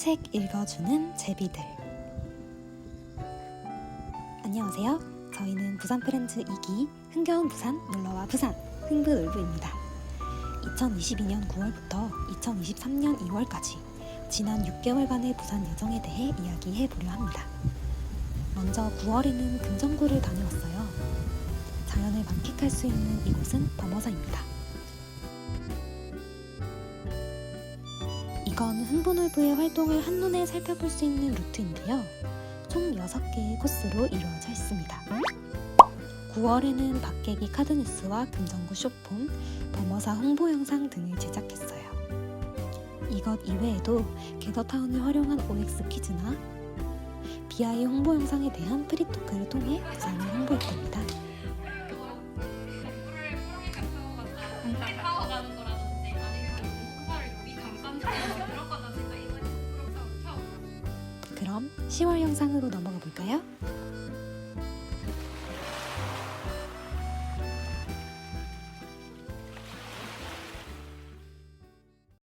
책 읽어주는 제비들 안녕하세요. 저희는 부산 프렌즈 2기 흥겨운 부산 놀러와 부산 흥부놀부입니다. 2022년 9월부터 2023년 2월까지 지난 6개월간의 부산 여정에 대해 이야기해 보려 합니다. 먼저 9월에는 금정구를 다녀왔어요. 자연을 만끽할 수 있는 이곳은 범어사입니다. 이건 흥부놀부의 활동을 한눈에 살펴볼 수 있는 루트인데요. 총 6개의 코스로 이루어져 있습니다. 9월에는 박계기 카드뉴스와 금정구 쇼폼, 범어사 홍보 영상 등을 제작했어요. 이것 이외에도 게더타운을 활용한 OX 퀴즈나 BI 홍보 영상에 대한 프리토크를 통해 부산을 홍보했답니다. 그럼 10월 영상으로 넘어가 볼까요?